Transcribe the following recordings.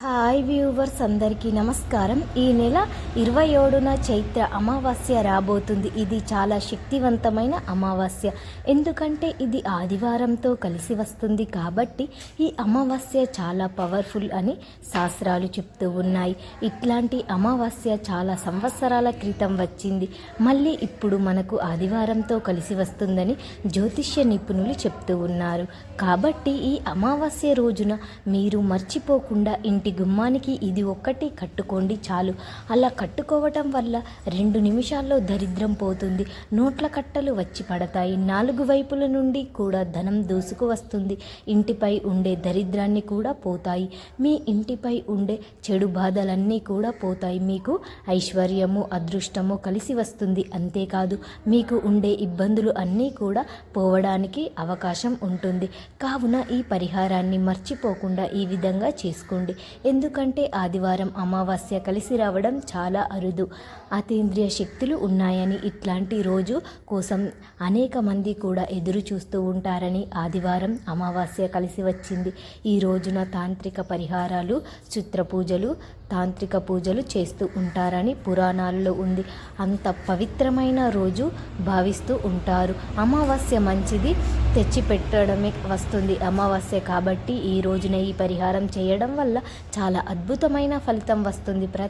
Hi viewers అందరికీ నమస్కారం. ఈ నెల ఇరవై ఏడున చైత్ర అమావాస్య రాబోతుంది. ఇది చాలా శక్తివంతమైన అమావాస్య. ఎందుకంటే ఇది ఆదివారంతో కలిసి వస్తుంది కాబట్టి ఈ అమావాస్య చాలా పవర్ఫుల్ అని శాస్త్రాలు చెప్తూ ఉన్నాయి. ఇట్లాంటి అమావాస్య చాలా సంవత్సరాల క్రితం వచ్చింది. మళ్ళీ ఇప్పుడు మనకు ఆదివారంతో కలిసి వస్తుందని జ్యోతిష్య నిపుణులు చెప్తూ ఉన్నారు. కాబట్టి ఈ అమావాస్య రోజున మీరు మర్చిపోకుండా ఇంటి గుమ్మానికి ఇది ఒక్కటి కట్టుకోండి చాలు. అలా కట్టుకోవటం వల్ల రెండు నిమిషాల్లో దరిద్రం పోతుంది. నోట్ల కట్టలు వచ్చి పడతాయి. నాలుగు వైపుల నుండి కూడా ధనం దూసుకు వస్తుంది. ఇంటిపై ఉండే దరిద్రాన్ని కూడా పోతాయి. మీ ఇంటిపై ఉండే చెడు బాధలన్నీ కూడా పోతాయి. మీకు ఐశ్వర్యము అదృష్టము కలిసి వస్తుంది. అంతేకాదు మీకు ఉండే ఇబ్బందులు అన్నీ కూడా పోవడానికి అవకాశం ఉంటుంది. కావున ఈ పరిహారాన్ని మర్చిపోకుండా ఈ విధంగా చేసుకోండి. ఎందుకంటే ఆదివారం అమావాస్య కలిసి రావడం చాలా అరుదు. అతీంద్రియ శక్తులు ఉన్నాయని ఇట్లాంటి రోజు కోసం అనేక మంది కూడా ఎదురు చూస్తూ ఉంటారని ఆదివారం అమావాస్య కలిసి వచ్చింది. ఈ రోజున తాంత్రిక పరిహారాలు చిత్ర పూజలు తాంత్రిక పూజలు చేస్తూ ఉంటారని పురాణాల్లో ఉంది. అంత పవిత్రమైన రోజు భావిస్తూ ఉంటారు. అమావాస్య మంచిది తెచ్చిపెట్టడమే వస్తుంది. అమావాస్య కాబట్టి ఈ రోజున ఈ పరిహారం చేయడం వల్ల చాలా అద్భుతమైన ఫలితం వస్తుంది ప్ర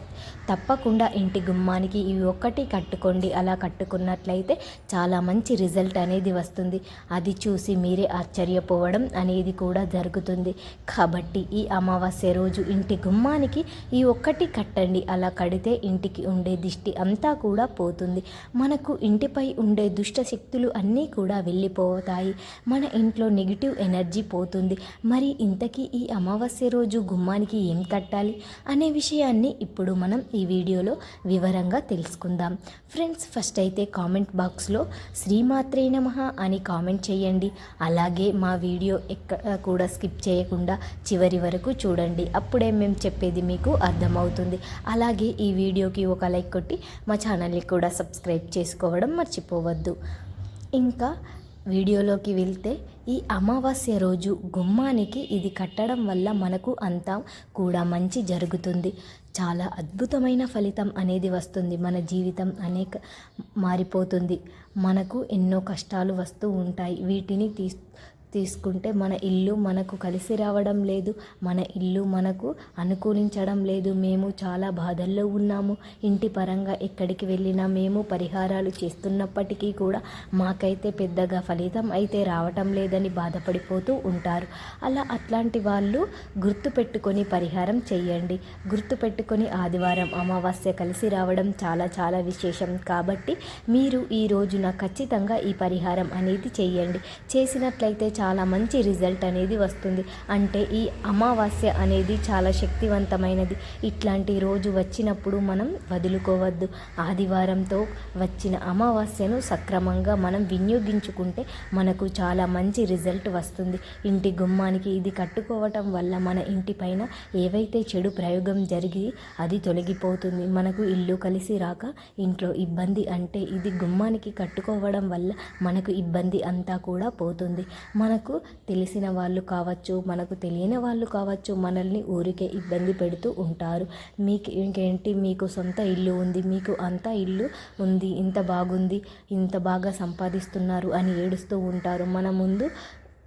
తప్పకుండా ఇంటి గుమ్మానికి ఇవి ఒక్కటి కట్టుకోండి. అలా కట్టుకున్నట్లయితే చాలా మంచి రిజల్ట్ అనేది వస్తుంది. అది చూసి మీరే ఆశ్చర్యపోవడం అనేది కూడా జరుగుతుంది. కాబట్టి ఈ అమావాస్య రోజు ఇంటి గుమ్మానికి ఈ ఒక్కటి కట్టండి. అలా కడితే ఇంటికి ఉండే దిష్టి అంతా కూడా పోతుంది. మనకు ఇంటిపై ఉండే దుష్ట శక్తులు అన్నీ కూడా వెళ్ళిపోతాయి. మన ఇంట్లో నెగిటివ్ ఎనర్జీ పోతుంది. మరి ఇంతకీ ఈ అమావాస్య రోజు గుమ్మానికి ఏం కట్టాలి అనే విషయాన్ని ఇప్పుడు మనం ఈ వీడియోలో వివరంగా తెలుసుకుందాం. ఫ్రెండ్స్ ఫస్ట్ అయితే కామెంట్ బాక్స్లో శ్రీమాత్రే నమ అని కామెంట్ చేయండి. అలాగే మా వీడియో ఎక్కడ కూడా స్కిప్ చేయకుండా చివరి వరకు చూడండి. అప్పుడే మేము చెప్పేది మీకు అర్థమవుతుంది. అలాగే ఈ వీడియోకి ఒక లైక్ కొట్టి మా ఛానల్ని కూడా సబ్స్క్రైబ్ చేసుకోవడం మర్చిపోవద్దు. ఇంకా వీడియోలోకి వెళ్తే ఈ అమావాస్య రోజు గుమ్మానికి ఇది కట్టడం వల్ల మనకు అంతా కూడా మంచి జరుగుతుంది. చాలా అద్భుతమైన ఫలితం అనేది వస్తుంది. మన జీవితం అనేక మారిపోతుంది. మనకు ఎన్నో కష్టాలు వస్తూ ఉంటాయి. వీటిని తీస్ తీసుకుంటే మన ఇల్లు మనకు కలిసి రావడం లేదు మన ఇల్లు మనకు అనుకూలించడం లేదు. మేము చాలా బాధల్లో ఉన్నాము. ఇంటి పరంగా ఎక్కడికి వెళ్ళినా మేము పరిహారాలు చేస్తున్నప్పటికీ కూడా మాకైతే పెద్దగా ఫలితం అయితే రావటం లేదని బాధపడిపోతూ ఉంటారు. అలా అట్లాంటి వాళ్ళు గుర్తుపెట్టుకొని పరిహారం చేయండి. గుర్తుపెట్టుకొని ఆదివారం అమావాస్య కలిసి రావడం చాలా చాలా విశేషం. కాబట్టి మీరు ఈ రోజున ఖచ్చితంగా ఈ పరిహారం అనేది చేయండి. చేసినట్లయితే చాలా మంచి రిజల్ట్ అనేది వస్తుంది. అంటే ఈ అమావాస్య అనేది చాలా శక్తివంతమైనది. ఇట్లాంటి రోజు వచ్చినప్పుడు మనం వదులుకోవద్దు. ఆదివారంతో వచ్చిన అమావాస్యను సక్రమంగా మనం వినియోగించుకుంటే మనకు చాలా మంచి రిజల్ట్ వస్తుంది. ఇంటి గుమ్మానికి ఇది కట్టుకోవటం వల్ల మన ఇంటి పైన ఏవైతే చెడు ప్రయోగం జరిగి అది తొలగిపోతుంది. మనకు ఇల్లు కలిసి రాక ఇంట్లో ఇబ్బంది అంటే ఇది గుమ్మానికి కట్టుకోవడం వల్ల మనకు ఇబ్బంది అంతా కూడా పోతుంది. మనకు తెలిసిన వాళ్ళు కావచ్చు మనకు తెలియని వాళ్ళు కావచ్చు మనల్ని ఊరికే ఇబ్బంది పెడుతూ ఉంటారు. మీకు ఇంకేంటి? మీకు సొంత ఇల్లు ఉంది మీకు అంత ఇల్లు ఉంది ఇంత బాగుంది ఇంత బాగా సంపాదిస్తున్నారు అని ఏడుస్తూ ఉంటారు. మన ముందు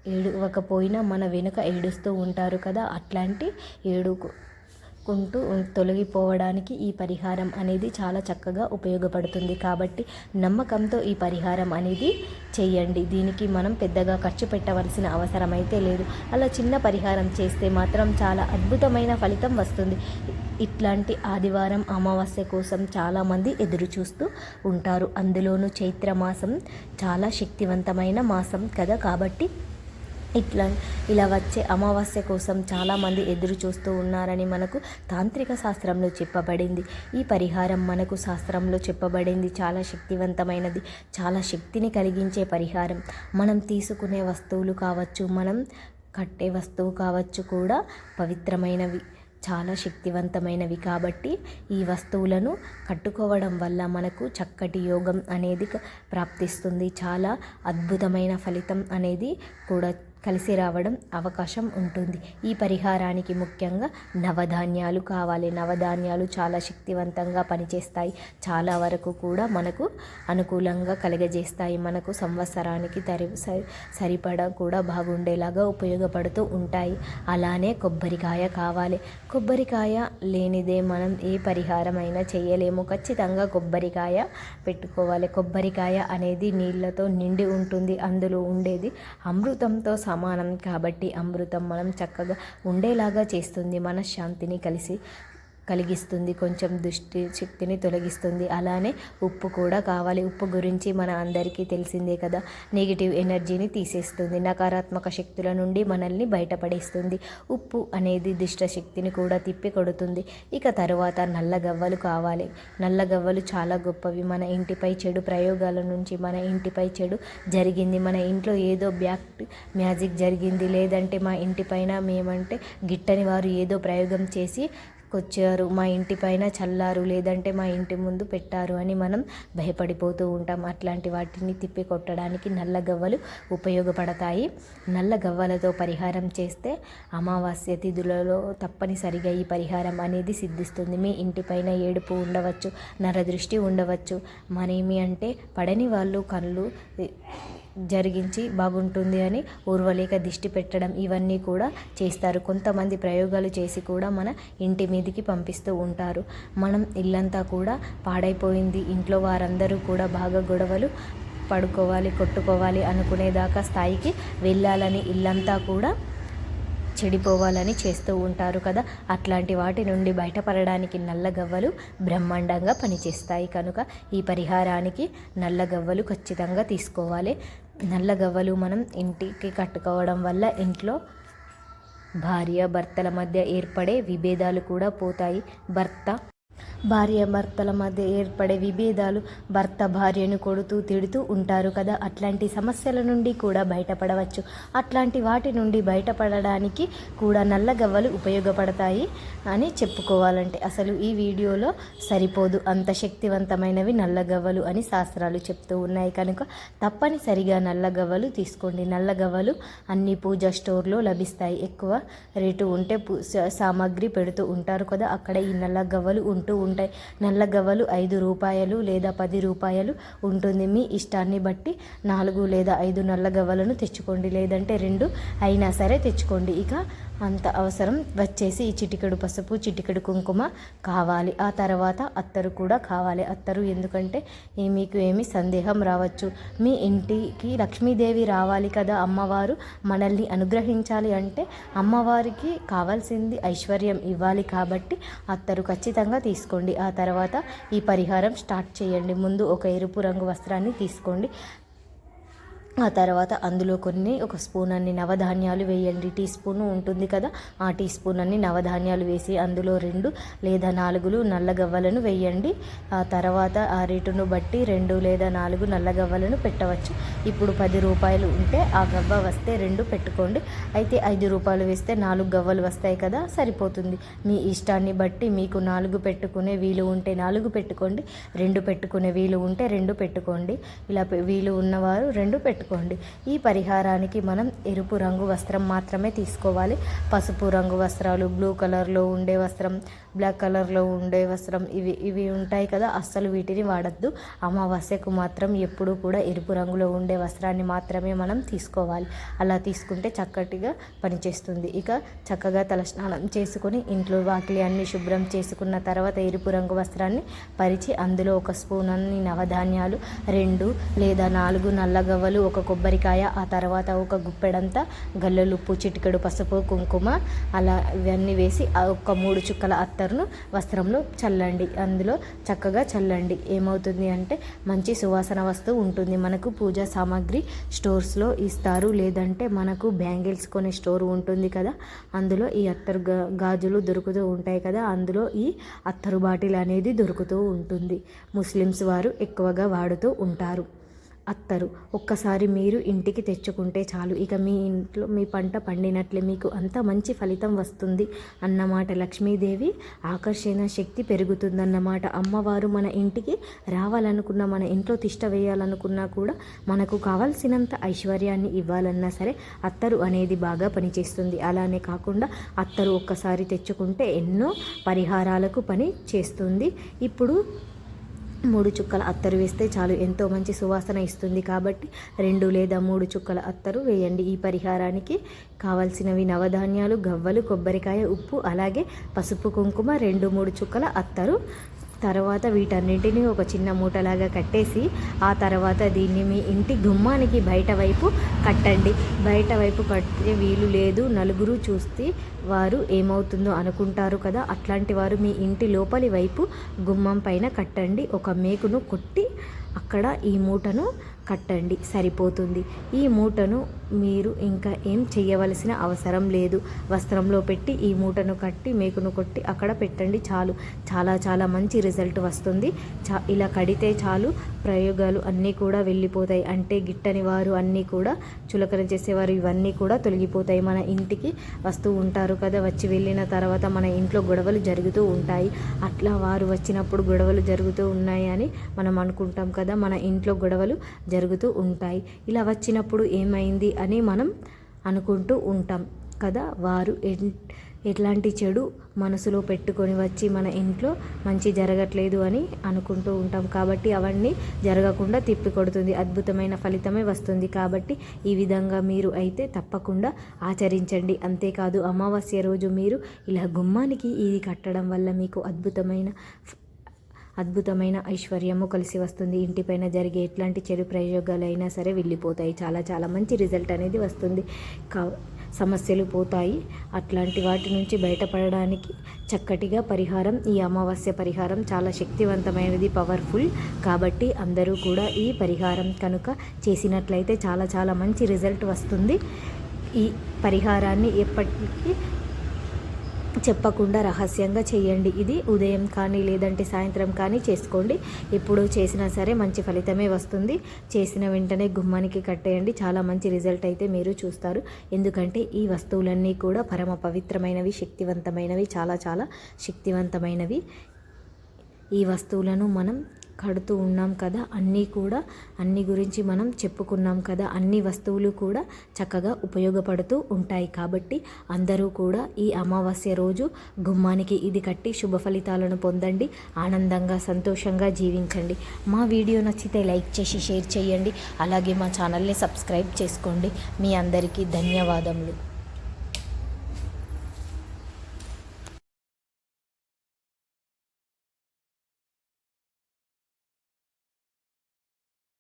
ఏడవకపోయినా మన వెనుక ఏడుస్తూ ఉంటారు కదా? అట్లాంటి ఏడు కుంటూ తొలగిపోవడానికి ఈ పరిహారం అనేది చాలా చక్కగా ఉపయోగపడుతుంది. కాబట్టి నమ్మకంతో ఈ పరిహారం అనేది చేయండి. దీనికి మనం పెద్దగా ఖర్చు పెట్టవలసిన అవసరం అయితే లేదు. అలా చిన్న పరిహారం చేస్తే మాత్రం చాలా అద్భుతమైన ఫలితం వస్తుంది. ఇట్లాంటి ఆదివారం అమావాస్య కోసం చాలామంది ఎదురు చూస్తూ ఉంటారు. అందులోనూ చైత్ర మాసం చాలా శక్తివంతమైన మాసం కదా కాబట్టి ఇట్లా ఇలా వచ్చే అమావాస్య కోసం చాలామంది ఎదురు చూస్తూ ఉన్నారని మనకు తాంత్రిక శాస్త్రంలో చెప్పబడింది. ఈ పరిహారం మనకు శాస్త్రంలో చెప్పబడింది. చాలా శక్తివంతమైనది. చాలా శక్తిని కలిగించే పరిహారం. మనం తీసుకునే వస్తువులు కావచ్చు మనం కట్టే వస్తువు కావచ్చు కూడా పవిత్రమైనవి. చాలా శక్తివంతమైనవి కాబట్టి ఈ వస్తువులను కట్టుకోవడం వల్ల మనకు చక్కటి యోగం అనేది ప్రాప్తిస్తుంది. చాలా అద్భుతమైన ఫలితం అనేది కూడా కలిసి రావడం అవకాశం ఉంటుంది. ఈ పరిహారానికి ముఖ్యంగా నవధాన్యాలు కావాలి. నవధాన్యాలు చాలా శక్తివంతంగా పనిచేస్తాయి. చాలా వరకు కూడా మనకు అనుకూలంగా కలగజేస్తాయి. మనకు సంవత్సరానికి తరి సరి సరిపడా కూడా బాగుండేలాగా ఉపయోగపడుతూ ఉంటాయి. అలానే కొబ్బరికాయ కావాలి. కొబ్బరికాయ లేనిదే మనం ఏ పరిహారమైనా చేయలేము. ఖచ్చితంగా కొబ్బరికాయ పెట్టుకోవాలి. కొబ్బరికాయ అనేది నీళ్ళతో నిండి ఉంటుంది. అందులో ఉండేది అమృతంతో సమానం కాబట్టి అమృతం మనం చక్కగా ఉండేలాగా చేస్తుంది మనశ్శాంతిని కలిసి. కలిగిస్తుంది కొంచెం దుష్టి శక్తిని తొలగిస్తుంది. అలానే ఉప్పు కూడా కావాలి. ఉప్పు గురించి మన అందరికీ తెలిసిందే కదా. నెగిటివ్ ఎనర్జీని తీసేస్తుంది. నకారాత్మక శక్తుల నుండి మనల్ని బయటపడేస్తుంది. ఉప్పు అనేది దుష్ట శక్తిని కూడా తిప్పి కొడుతుంది ఇక తరువాత నల్లగవ్వలు కావాలి. నల్లగవ్వలు చాలా గొప్పవి. మన ఇంటిపై చెడు ప్రయోగాల నుంచి మన ఇంటిపై చెడు జరిగింది. మన ఇంట్లో ఏదో బ్యాక్ మ్యాజిక్ జరిగింది. లేదంటే మా ఇంటిపైన మేమంటే గిట్టని వారు ఏదో ప్రయోగం చేసి వచ్చారు. మా ఇంటి పైన చల్లారు లేదంటే మా ఇంటి ముందు పెట్టారు అని మనం భయపడిపోతూ ఉంటాం. అట్లాంటి వాటిని తిప్పి కొట్టడానికి నల్ల గవ్వలు ఉపయోగపడతాయి. నల్ల గవ్వలతో పరిహారం చేస్తే అమావాస్య తిథులలో తప్పనిసరిగా ఈ పరిహారం అనేది సిద్ధిస్తుంది. మీ ఇంటి పైన ఏడుపు ఉండవచ్చు నరదృష్టి ఉండవచ్చు. మరేమి అంటే పడని వాళ్ళు కళ్ళు జరిగించి బాగుంటుంది అని ఊర్వలేక దిష్టి పెట్టడం ఇవన్నీ కూడా చేస్తారు. కొంతమంది ప్రయోగాలు చేసి కూడా మన ఇంటి మీదికి పంపిస్తూ ఉంటారు. మనం ఇల్లంతా కూడా పాడైపోయింది. ఇంట్లో వారందరూ కూడా బాగా గొడవలు పడుకోవాలి కొట్టుకోవాలి అనుకునేదాకా స్థాయికి వెళ్ళాలని ఇల్లంతా కూడా చెడిపోవాలని చేస్తూ ఉంటారు కదా. అట్లాంటి వాటి నుండి బయటపడడానికి నల్లగవ్వలు బ్రహ్మాండంగా పనిచేస్తాయి కనుక ఈ పరిహారానికి నల్లగవ్వలు ఖచ్చితంగా తీసుకోవాలి. నల్లగవ్వలు మనం ఇంటికి కట్టుకోవడం వల్ల ఇంట్లో భార్య భర్తల మధ్య ఏర్పడే విభేదాలు కూడా పోతాయి. భర్త భార్య భర్తల మధ్య ఏర్పడే విభేదాలు భర్త భార్యను కొడుతూ తిడుతూ ఉంటారు కదా. అట్లాంటి సమస్యల నుండి కూడా బయటపడవచ్చు. అట్లాంటి వాటి నుండి బయటపడడానికి కూడా నల్లగవ్వలు ఉపయోగపడతాయి అని చెప్పుకోవాలంటే అసలు ఈ వీడియోలో సరిపోదు. అంత శక్తివంతమైనవి నల్లగవ్వలు అని శాస్త్రాలు చెప్తూ ఉన్నాయి కనుక తప్పనిసరిగా నల్లగవ్వలు తీసుకోండి. నల్లగవ్వలు అన్ని పూజ స్టోర్లో లభిస్తాయి. ఎక్కువ రేటు ఉంటే సామాగ్రి పెడుతూ ఉంటారు కదా. అక్కడ ఈ నల్లగవ్వలు ఉంటాయి ఉంటూ ఉంటాయి. నల్ల గవ్వలు ఐదు రూపాయలు లేదా పది రూపాయలు ఉంటుంది. మీ ఇష్టాన్ని బట్టి నాలుగు లేదా ఐదు నల్ల గవ్వలను తెచ్చుకోండి. లేదంటే రెండు అయినా సరే తెచ్చుకోండి. ఇక అంత అవసరం వచ్చేసి ఈ చిటికెడు పసుపు చిటికెడు కుంకుమ కావాలి. ఆ తర్వాత అత్తరు కూడా కావాలి. అత్తరు ఎందుకంటే మీకు ఏమి సందేహం రావచ్చు. మీ ఇంటికి లక్ష్మీదేవి రావాలి కదా అమ్మవారు మనల్ని అనుగ్రహించాలి అంటే అమ్మవారికి కావాల్సింది ఐశ్వర్యం ఇవ్వాలి కాబట్టి అత్తరు ఖచ్చితంగా తీసుకోండి. ఆ తర్వాత ఈ పరిహారం స్టార్ట్ చేయండి. ముందు ఒక ఎరుపు రంగు వస్త్రాన్ని తీసుకోండి. ఆ తర్వాత అందులో కొన్ని ఒక స్పూన్ అన్ని నవధాన్యాలు వేయండి. టీ స్పూన్ ఉంటుంది కదా ఆ టీ స్పూన్ అన్ని నవధాన్యాలు వేసి అందులో రెండు లేదా నాలుగులు నల్లగవ్వలను వేయండి. ఆ తర్వాత ఆ రేటును బట్టి రెండు లేదా నాలుగు నల్లగవ్వలను పెట్టవచ్చు. ఇప్పుడు పది రూపాయలు ఉంటే ఆ గవ్వ వస్తే రెండు పెట్టుకోండి. అయితే ఐదు రూపాయలు వేస్తే నాలుగు గవ్వలు వస్తాయి కదా సరిపోతుంది. మీ ఇష్టాన్ని బట్టి మీకు నాలుగు పెట్టుకునే వీలు ఉంటే నాలుగు పెట్టుకోండి. రెండు పెట్టుకునే వీలు ఉంటే రెండు పెట్టుకోండి. ఇలా వీలు ఉన్నవారు రెండు పెట్టుకోండి. పెట్టుకోండి ఈ పరిహారానికి మనం ఎరుపు రంగు వస్త్రం మాత్రమే తీసుకోవాలి. పసుపు రంగు వస్త్రాలు బ్లూ కలర్లో ఉండే వస్త్రం బ్లాక్ కలర్లో ఉండే వస్త్రం ఇవి ఇవి ఉంటాయి కదా. అస్సలు వీటిని వాడద్దు. అమావాస్యకు మాత్రం ఎప్పుడూ కూడా ఎరుపు రంగులో ఉండే వస్త్రాన్ని మాత్రమే మనం తీసుకోవాలి. అలా తీసుకుంటే చక్కటిగా పనిచేస్తుంది. ఇక చక్కగా తలస్నానం చేసుకొని ఇంట్లో వాకిలి అన్ని శుభ్రం చేసుకున్న తర్వాత ఎరుపు రంగు వస్త్రాన్ని పరిచి అందులో ఒక స్పూన్ అన్ని నవధాన్యాలు రెండు లేదా నాలుగు నల్లగవ్వలు ఒక కొబ్బరికాయ ఆ తర్వాత ఒక గుప్పెడంతా గల్లలుప్పు చిటికెడు పసుపు కుంకుమ అలా ఇవన్నీ వేసి ఒక మూడు చుక్కల అత్తరును వస్త్రంలో చల్లండి. అందులో చక్కగా చల్లండి. ఏమవుతుంది అంటే మంచి సువాసన వస్తూ ఉంటుంది. మనకు పూజా సామాగ్రి స్టోర్స్లో ఇస్తారు. లేదంటే మనకు బ్యాంగిల్స్ కొనే స్టోర్ ఉంటుంది కదా. అందులో ఈ అత్తరు గాజులు దొరుకుతూ ఉంటాయి కదా. అందులో ఈ అత్తరు బాటిల్ అనేది దొరుకుతూ ఉంటుంది. ముస్లిమ్స్ వారు ఎక్కువగా వాడుతూ ఉంటారు. అత్తరు. ఒక్కసారి మీరు ఇంటికి తెచ్చుకుంటే చాలు. ఇక మీ ఇంట్లో మీ పంట పండినట్లే మీకు అంత మంచి ఫలితం వస్తుంది అన్నమాట లక్ష్మీదేవి. ఆకర్షణ శక్తి పెరుగుతుందన్నమాట. అమ్మవారు మన ఇంటికి రావాలనుకున్న మన ఇంట్లో తిష్ట వేయాలనుకున్నా కూడా మనకు కావాల్సినంత ఐశ్వర్యాన్ని ఇవ్వాలన్నా సరే అత్తరు అనేది బాగా పనిచేస్తుంది. అలానే కాకుండా అత్తరు ఒక్కసారి తెచ్చుకుంటే ఎన్నో పరిహారాలకు పని చేస్తుంది. ఇప్పుడు మూడు చుక్కల అత్తరు వేస్తే చాలు. ఎంతో మంచి సువాసన ఇస్తుంది కాబట్టి రెండు లేదా మూడు చుక్కల అత్తరు వేయండి. ఈ పరిహారానికి కావలసినవి నవధాన్యాలు గవ్వలు కొబ్బరికాయ ఉప్పు అలాగే పసుపు కుంకుమ రెండు మూడు చుక్కల అత్తరు. తర్వాత వీటన్నింటినీ ఒక చిన్న మూటలాగా కట్టేసి ఆ తర్వాత దీన్ని మీ ఇంటి గుమ్మానికి బయట వైపు కట్టండి. బయట వైపు కట్టే వీలు లేదు. నలుగురు చూస్తే వారు ఏమవుతుందో అనుకుంటారు కదా. అట్లాంటి వారు మీ ఇంటి లోపలి వైపు గుమ్మం పైన కట్టండి. ఒక మేకును కొట్టి అక్కడ ఈ మూటను కట్టండి. సరిపోతుంది. ఈ మూటను మీరు ఇంకా ఏం చేయవలసిన అవసరం లేదు. వస్త్రంలో పెట్టి ఈ మూటను కట్టి మేకును కొట్టి అక్కడ పెట్టండి చాలు. చాలా చాలా మంచి రిజల్ట్ వస్తుంది. చా ఇలా కడితే చాలు. ప్రయోగాలు అన్నీ కూడా వెళ్ళిపోతాయి. అంటే గిట్టని వారు అన్నీ కూడా చులకన చేసేవారు ఇవన్నీ కూడా తొలగిపోతాయి. మన ఇంటికి వస్తూ ఉంటారు కదా వచ్చి వెళ్ళిన తర్వాత మన ఇంట్లో గొడవలు జరుగుతూ ఉంటాయి. అట్లా వారు వచ్చినప్పుడు గొడవలు జరుగుతూ ఉన్నాయని మనం అనుకుంటాం కదా మన ఇంట్లో గొడవలు జరుగుతూ ఉంటాయి. ఇలా వచ్చినప్పుడు ఏమైంది అని మనం అనుకుంటూ ఉంటాం కదా. వారు ఎట్లాంటి చెడు మనసులో పెట్టుకొని వచ్చి మన ఇంట్లో మంచి జరగట్లేదు అని అనుకుంటూ ఉంటాం. కాబట్టి అవన్నీ జరగకుండా తిప్పికొడుతుంది అద్భుతమైన ఫలితమే వస్తుంది. కాబట్టి ఈ విధంగా మీరు అయితే తప్పకుండా ఆచరించండి. అంతేకాదు అమావాస్య రోజు మీరు ఇలా గుమ్మానికి ఇది కట్టడం వల్ల మీకు అద్భుతమైన అద్భుతమైన ఐశ్వర్యము కలిసి వస్తుంది. ఇంటిపైన జరిగే ఎట్లాంటి చెడు ప్రయోగాలైనా సరే వెళ్ళిపోతాయి. చాలా చాలా మంచి రిజల్ట్ అనేది వస్తుంది. కా సమస్యలు పోతాయి. అట్లాంటి వాటి నుంచి బయటపడడానికి చక్కటిగా పరిహారం ఈ అమావాస్య పరిహారం చాలా శక్తివంతమైనది పవర్ఫుల్. కాబట్టి అందరూ కూడా ఈ పరిహారం కనుక చేసినట్లయితే చాలా చాలా మంచి రిజల్ట్ వస్తుంది. ఈ పరిహారాన్ని ఎప్పటికీ చెప్పకుండా రహస్యంగా చేయండి. ఇది ఉదయం కానీ లేదంటే సాయంత్రం కానీ చేసుకోండి. ఎప్పుడు చేసినా సరే మంచి ఫలితమే వస్తుంది. చేసిన వెంటనే గుమ్మానికి కట్టేయండి. చాలా మంచి రిజల్ట్ అయితే మీరు చూస్తారు. ఎందుకంటే ఈ వస్తువులన్నీ కూడా పరమ పవిత్రమైనవి శక్తివంతమైనవి చాలా చాలా శక్తివంతమైనవి. ఈ వస్తువులను మనం కడుతూ ఉన్నాం కదా అన్నీ కూడా అన్ని గురించి మనం చెప్పుకున్నాం కదా అన్ని వస్తువులు కూడా చక్కగా ఉపయోగపడుతూ ఉంటాయి. కాబట్టి అందరూ కూడా ఈ అమావాస్య రోజు గుమ్మానికి ఇది కట్టి శుభ ఫలితాలను పొందండి ఆనందంగా సంతోషంగా జీవించండి. మా వీడియో నచ్చితే లైక్ చేసి షేర్ చేయండి. అలాగే మా ఛానల్ని సబ్స్క్రైబ్ చేసుకోండి. మీ అందరికీ ధన్యవాదములు.